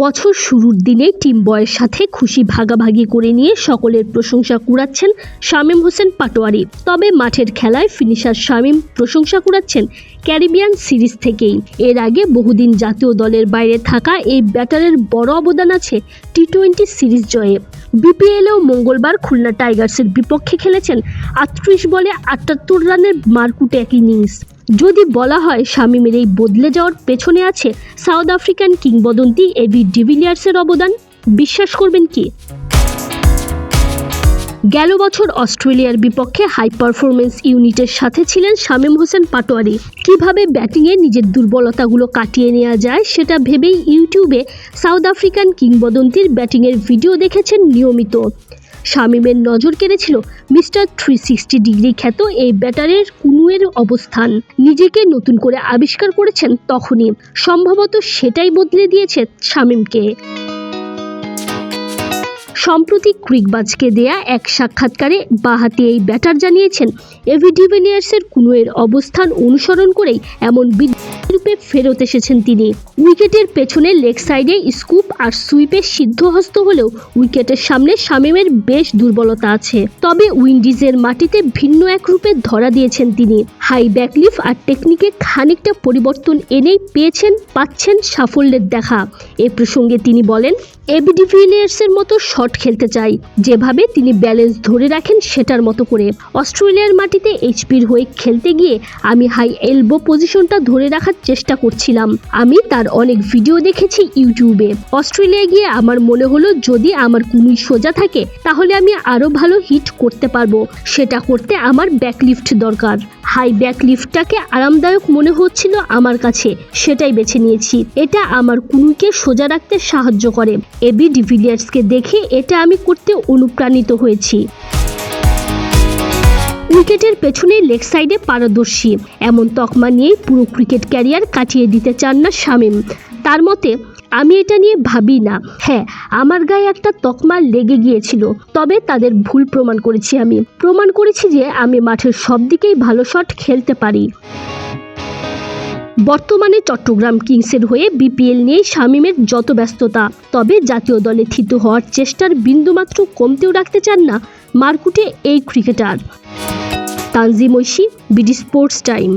বছর শুরুর দিনে টিম বয়ের সাথে খুশি ভাগাভাগি করে নিয়ে সকলের প্রশংসা কুড়াচ্ছেন শামীম হোসেন পাটোয়ারি। তবে মাঠের খেলায় ফিনিশার শামীম প্রশংসা কুড়াচ্ছেন ক্যারিবিয়ান সিরিজ থেকেই। এর আগে বহুদিন জাতীয় দলের বাইরে থাকা এই ব্যাটারের বড় অবদান আছে টি টোয়েন্টি সিরিজ জয়ে। বিপিএলেও মঙ্গলবার খুলনা টাইগার্সের বিপক্ষে খেলেছেন আটত্রিশ বলে আটাত্তর রানের মারকুটে এক ইনিংস। যদি বলা হয় শামীমের এই বদলে যাওয়ার পেছনে আছে সাউথ আফ্রিকান কিংবদন্তি এবি ডিভিলিয়ার্সের অবদান, বিশ্বাস করবেন কি? গেল বছর অস্ট্রেলিয়ার বিপক্ষে হাই পারফরমেন্স ইউনিটের সাথে ছিলেন শামীম হোসেন পাটোয়ারি। কীভাবে ব্যাটিংয়ে নিজের দুর্বলতাগুলো কাটিয়ে নেওয়া যায় সেটা ভেবেই ইউটিউবে সাউথ আফ্রিকান কিংবদন্তির ব্যাটিংয়ের ভিডিও দেখেছেন নিয়মিত। শামীমের নজর কেড়েছিল মিস্টার থ্রি সিক্সটি ডিগ্রি খ্যাত এই ব্যাটারের কুনুয়ের অবস্থান। নিজেকে নতুন করে আবিষ্কার করেছেন তখনই। সম্ভবত সেটাই বদলে দিয়েছে শামীমকে। সম্প্রতি ক্রিকবাজকে দেয়া এক সাক্ষাৎকারে বাহাতি এই ব্যাটার জানিয়েছেন, এভি ডিভিলিয়ার্সের কুনুয়ের অবস্থান অনুসরণ করেই এমন রূপে ফেরত এসেছেন তিনি। উইকেটের পেছনে লেগ সাইডে স্কুপ আর সুইপে সিদ্ধহস্ত হলেও উইকেটের সামনে শামীমের বেশ দুর্বলতা আছে। তবে উইন্ডিজের মাটিতে ভিন্ন এক রূপে ধরা দিয়েছেন তিনি। হাই ব্যাকলিফ আর টেকনিকে খানিকটা পরিবর্তন এনেই পেয়েছেন, পাচ্ছেন সাফল্যের দেখা। এ প্রসঙ্গে তিনি বলেন এবি ডিভিলিয়ার্সের মতো শট খেলতে চাই। যেভাবে তিনি ব্যালেন্স ধরে রাখেন সেটার মতো করে। অস্ট্রেলিয়ার মাটিতে এইচপির হয়ে খেলতে গিয়ে আমি হাই এলবো পজিশনটা ধরে রাখার চেষ্টা করছিলাম। আমি তার অনেক ভিডিও দেখেছি ইউটিউবে। অস্ট্রেলিয়া গিয়ে আমার মনে হলো, যদি আমার কুমির সোজা থাকে, তাহলে আমি আরও ভালো হিট করতে পারব। সেটা করতে আমার ব্যাকলিফট দরকার। হাই ব্যাকলিফটটাকে আরামদায়ক মনে হচ্ছিল আমার কাছে, সেটাই বেছে নিয়েছি। এটা আমার কুনুকে সোজা রাখতে সাহায্য করে। এবি ডিভিলিয়ার্সকে দেখে এটা আমি করতে অনুপ্রাণিত হয়েছি। উইকেটের পেছনে লেগ সাইডে পারদর্শী। এমন তকমা নিয়েই পুরো ক্রিকেট ক্যারিয়ার কাটিয়ে দিতে চান না শামীম। তার মতে আমি এটা নিয়ে ভাবি না। হ্যাঁ আমার গায়ে একটা তকমা লেগে গিয়েছিল, তবে তাদের ভুল প্রমাণ করেছি আমি। প্রমাণ করেছি যে আমি মাঠের সব দিকেই ভালো শট খেলতে পারি। বর্তমানে চট্টগ্রাম কিংসের হয়ে বিপিএল নিয়ে শামীমের যত ব্যস্ততা, তবে জাতীয় দলে থিত হওয়ার চেষ্টার বিন্দুমাত্র কমতেও রাখতে চান না মারকুটে এই cricketer. Tanzim Oishi, BD sports time.